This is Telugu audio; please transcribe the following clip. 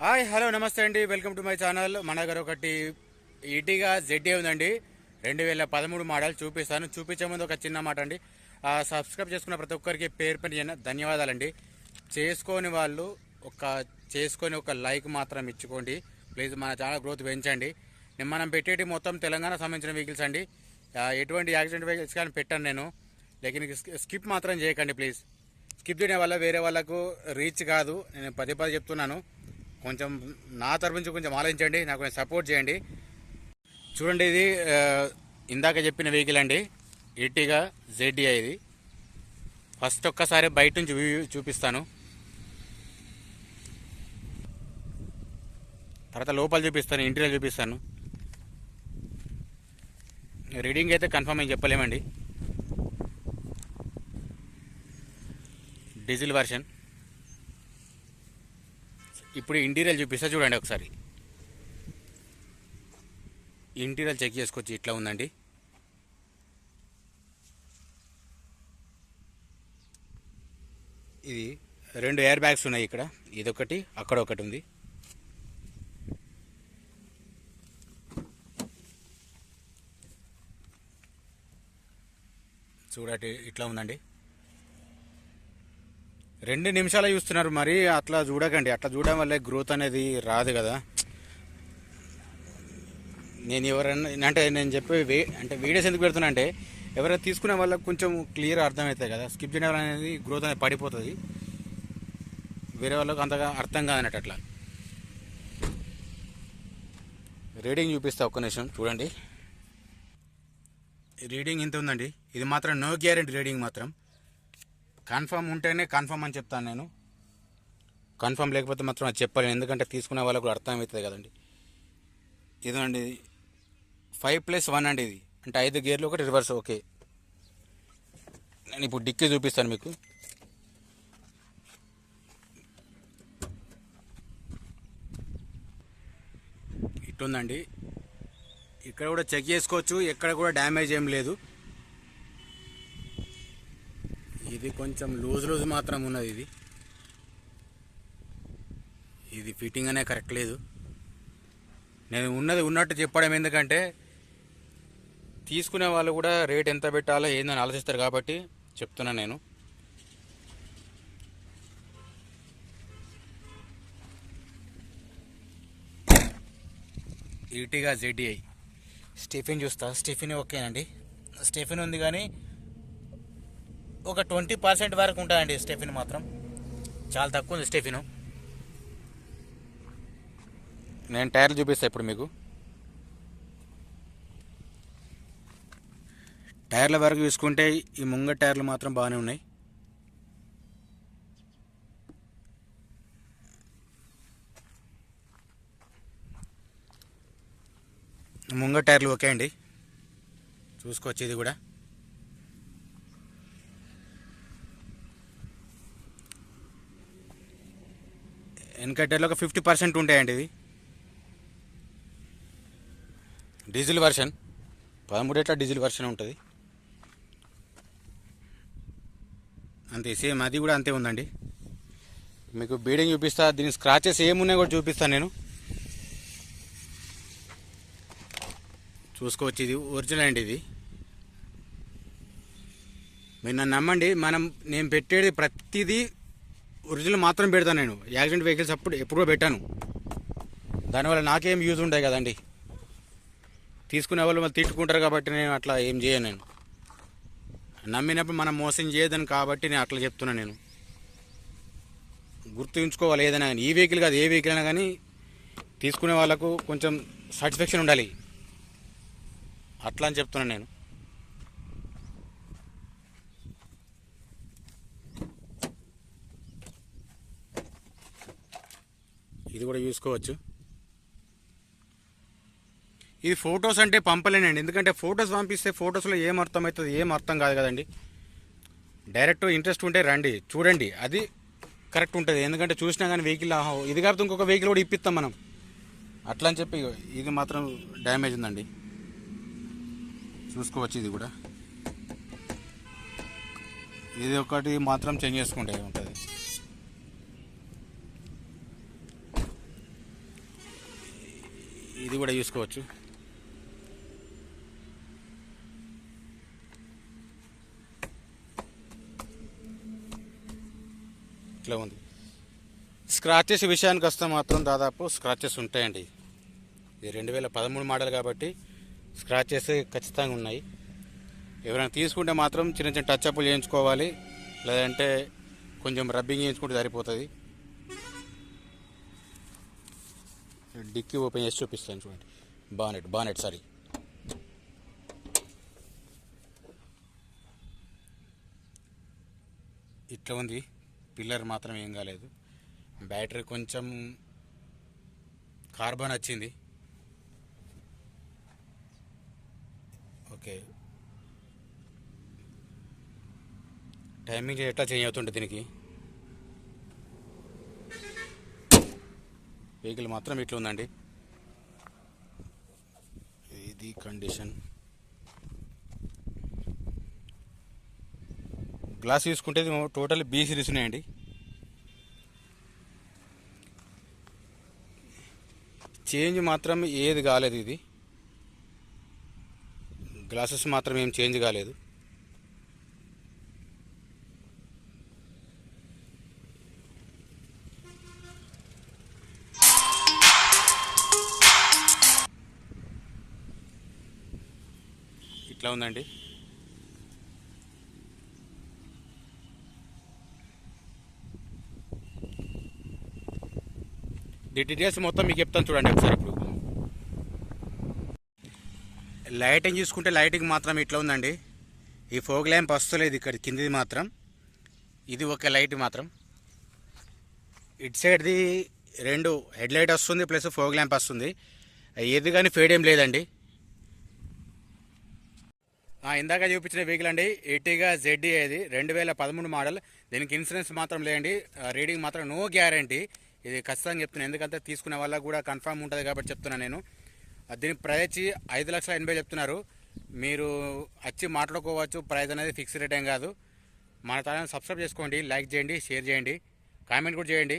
హాయ్ హలో నమస్తే అండి. Welcome to my channel. మన దగ్గర ఒకటి ఈటీగా జెడ్ఏ ఉందండి. రెండు వేల పదమూడు మోడల్ చూపిస్తాను. చూపించే ముందు ఒక చిన్న మాట అండి. ఆ, సబ్స్క్రైబ్ చేసుకున్న ప్రతి ఒక్కరికి పేరు పని ధన్యవాదాలండి. చేసుకోని వాళ్ళు ఒక చేసుకొని ఒక లైక్ మాత్రం ఇచ్చుకోండి. ప్లీజ్ మన ఛానల్ గ్రోత్ పెంచండి. నేను మనం పెట్టేటి మొత్తం తెలంగాణ సంబంధించిన వెహికల్స్ అండి. ఎటువంటి యాక్సిడెంట్ వెహికల్స్ కానీ పెట్టాను నేను. లేకిన్ స్కిప్ మాత్రం చేయకండి ప్లీజ్. స్కిప్ చేయడం వల్ల వేరే వాళ్ళకు రీచ్ కాదు. నేను పదే పదే చెప్తున్నాను. కొంచెం నా తరపు నుంచి కొంచెం ఆలోచించండి నాకు కొంచెం సపోర్ట్ చేయండి. చూడండి ఇది ఇందాక చెప్పిన వెహికల్ అండి. ఈటీగా జెడ్డిఐ ఇది. ఫస్ట్ ఒక్కసారి బయట నుంచి చూపిస్తాను. తర్వాత లోపల చూపిస్తాను ఇంటీరియర్ చూపిస్తాను. రీడింగ్ అయితే కన్ఫర్మ్ అని చెప్పలేమండి. డీజిల్ వర్షన్ ఇప్పుడు ఇంటీరియల్ చూపిస్తా చూడండి ఒకసారి. ఇంటీరియర్ చెక్ చేసుకోవచ్చు ఇట్లా ఉందండి. ఇది రెండు ఎయిర్ బ్యాగ్స్ ఉన్నాయి ఇక్కడ. ఇదొకటి అక్కడ ఒకటి ఉంది. చూడటి ఇట్లా ఉందండి. రెండు నిమిషాలు చూస్తున్నారు మరి అట్లా చూడకండి. అట్లా చూడడం వల్ల గ్రోత్ అనేది రాదు కదా. నేను ఎవరైనా అంటే నేను చెప్పే వే అంటే వీడియోస్ ఎందుకు పెడుతున్నా అంటే ఎవరైనా తీసుకునే వాళ్ళకి కొంచెం క్లియర్ అర్థమవుతాయి కదా. స్కిప్ చేయడం అనేది గ్రోత్ అనేది పడిపోతుంది. వేరే వాళ్ళకి అంతగా అర్థం కాదన్నట్టు అట్లా. రీడింగ్ చూపిస్తా ఒక్క నిమిషం చూడండి. రీడింగ్ ఇంత ఉందండి. ఇది మాత్రం నో గ్యారెంటీ రీడింగ్ మాత్రం. కన్ఫర్మ్ ఉంటేనే కన్ఫర్మ్ అని చెప్తాను నేను. కన్ఫర్మ్ లేకపోతే మాత్రం అది చెప్పలేను. ఎందుకంటే తీసుకునే వాళ్ళకు అర్థం అర్థమవుతుంది కదండి. ఇదండి ఫైవ్ ప్లస్ వన్ అండి ఇది. అంటే ఐదు గేర్లు ఒకటి రివర్స్ ఓకే. నేను ఇప్పుడు డిక్కీ చూపిస్తాను మీకు. ఇట్టుందండి. ఇక్కడ కూడా చెక్ చేసుకోవచ్చు. ఎక్కడ కూడా డ్యామేజ్ ఏం లేదు. ఇది కొంచెం లూజ్ లూజ్ మాత్రం ఉన్నది ఇది. ఇది ఫిట్టింగ్ అనే కరెక్ట్ లేదు. నేను ఉన్నది ఉన్నట్టు చెప్పడం ఎందుకంటే తీసుకునే వాళ్ళు కూడా రేట్ ఎంత పెట్టాలో ఏందని ఆలోచిస్తారు కాబట్టి చెప్తున్నా నేను. ఈటీగా జెడ్ఐ స్టిఫిన్ చూస్తా. స్టిఫిన్ ఓకేనండి. స్టిఫిన్ ఉంది కానీ ఒక ట్వంటీ పర్సెంట్ వరకు ఉంటుందండి స్టెఫిన్ మాత్రం. చాలా తక్కువ ఉంది స్టెఫిన్. నేను టైర్లు చూపిస్తాను ఇప్పుడు మీకు. టైర్ల వరకు చూసుకుంటే ఈ ముంగ టైర్లు మాత్రం బాగానే ఉన్నాయి. ముంగ టైర్లు ఓకే అండి. చూసుకోవచ్చు ఇది కూడా. వెనకట్టేలో ఒక ఫిఫ్టీ పర్సెంట్ ఉంటాయండి ఇవి. Diesel version. పదమూడేట్ల డీజిల్ వర్షన్ ఉంటుంది? అంతే సేమ్ అది కూడా అంతే ఉందండి. మీకు బీడింగ్ చూపిస్తా దీని స్క్రాచెస్ ఏమున్నాయో కూడా చూపిస్తాను నేను. చూసుకోవచ్చు ఇది ఒరిజినల్ అండి ఇది. మీరు నన్ను నమ్మండి మనం నేను పెట్టేది ప్రతిదీ ఒరిజినల్ మాత్రం పెడతాను నేను. యాక్సిడెంట్ వెహికల్స్ అప్పుడు ఎప్పుడో పెట్టాను. దానివల్ల నాకేం యూజ్ ఉంటాయి కదండి. తీసుకునే వాళ్ళు మళ్ళీ తిట్టుకుంటారు కాబట్టి నేను అట్లా ఏం చేయను నేను. నమ్మినప్పుడు మనం మోసం చేయదని కాబట్టి నేను అట్లా చెప్తున్నా నేను. గుర్తుంచుకోవాలి ఏదైనా కానీ. ఈ వెహికల్ కాదు ఏ వెహికల్ అయినా కానీ తీసుకునే వాళ్ళకు కొంచెం సాటిస్ఫాక్షన్ ఉండాలి. అట్లా అని చెప్తున్నాను నేను. ఇది కూడా చూసుకోవచ్చు. ఇది ఫొటోస్ అంటే పంపలేనండి. ఎందుకంటే ఫొటోస్ పంపిస్తే ఫొటోస్లో ఏం అర్థం అవుతుంది ఏం అర్థం కాదు కదండి. డైరెక్ట్ ఇంట్రెస్ట్ ఉంటే రండి. చూడండి. అది కరెక్ట్ ఉంటుంది. ఎందుకంటే చూసినా కానీ వెహికల్ ఆహో ఇది కాబట్టి ఇంకొక వెహికల్ కూడా ఇప్పిస్తాం మనం. అట్లా అని చెప్పి ఇది మాత్రం డ్యామేజ్ ఉందండి. చూసుకోవచ్చు ఇది కూడా. ఇది ఒకటి మాత్రం చేంజ్ చేసుకుంటే ఉంటుంది. ఇది కూడా చూసుకోవచ్చు. ఇట్లా ఉంది. స్క్రాచెస్ విషయానికి వస్తే మాత్రం దాదాపు స్క్రాచెస్ ఉంటాయండి. ఇది రెండు వేల పదమూడు మోడల్ కాబట్టి స్క్రాచెస్ ఖచ్చితంగా ఉన్నాయి. ఎవరైనా తీసుకుంటే మాత్రం చిన్న చిన్న టచ్ అప్లు చేయించుకోవాలి. లేదంటే కొంచెం రబ్బింగ్ చేయించుకుంటే సరిపోతుంది. డిక్కీ ఓపెన్ చేసి చూపిస్తాను చూడండి. Bonnet bonnet sorry. ఇట్లా ఉంది. పిల్లర్ మాత్రం ఏం కాలేదు. బ్యాటరీ కొంచెం కార్బన్ వచ్చింది. ఓకే. టైమింగ్ ఎట్లా చేంజ్ అవుతుంటుంది దీనికి? వెహికల్ మాత్రం ఇట్లా ఉందండి ఇది కండిషన్. గ్లాస్ తీసుకుంటే టోటల్ బీ సిరీస్ ఉన్నాయండి. చేంజ్ మాత్రం ఏది కాలేదు ఇది. గ్లాసెస్ మాత్రం ఏం చేంజ్ కాలేదు. ఇట్లా ఉందండి. డీటెయిల్స్ మొత్తం మీకు చెప్తాను చూడండి ఒకసారి ఇప్పుడు. లైటింగ్ చూసుకుంటే లైటింగ్ మాత్రం ఇట్లా ఉందండి. ఈ ఫోగ్ ల్యాంప్ వస్తలేదు ఇక్కడ కిందిది మాత్రం. ఇది ఒక లైట్ మాత్రం. ఇటు సైడ్ది రెండు హెడ్ లైట్ వస్తుంది ప్లస్ ఫోగ్ ల్యాంప్ వస్తుంది. ఏది కానీ ఫేడ్ ఏం లేదండి. ఇందాక చూపించిన వెహికల్ అండి ఎయిటీగా జెడ్డీ అది రెండు వేల పదమూడు మోడల్ దీనికి ఇన్సూరెన్స్ మాత్రం లేండి రీడింగ్ మాత్రం నో గ్యారంటీ ఇది ఖచ్చితంగా చెప్తున్నాను ఎందుకంటే తీసుకునే వాళ్ళకి కూడా కన్ఫర్మ్ ఉంటుంది కాబట్టి చెప్తున్నాను నేను. దీని ప్రైస్ ఐదు లక్షల ఎనభై చెప్తున్నారు. మీరు వచ్చి మాట్లాడుకోవచ్చు. ప్రైస్ అనేది ఫిక్స్ రేట్ ఏం కాదు. మన ఛానల్ సబ్స్క్రైబ్ చేసుకోండి లైక్ చేయండి షేర్ చేయండి. కామెంట్ కూడా చేయండి.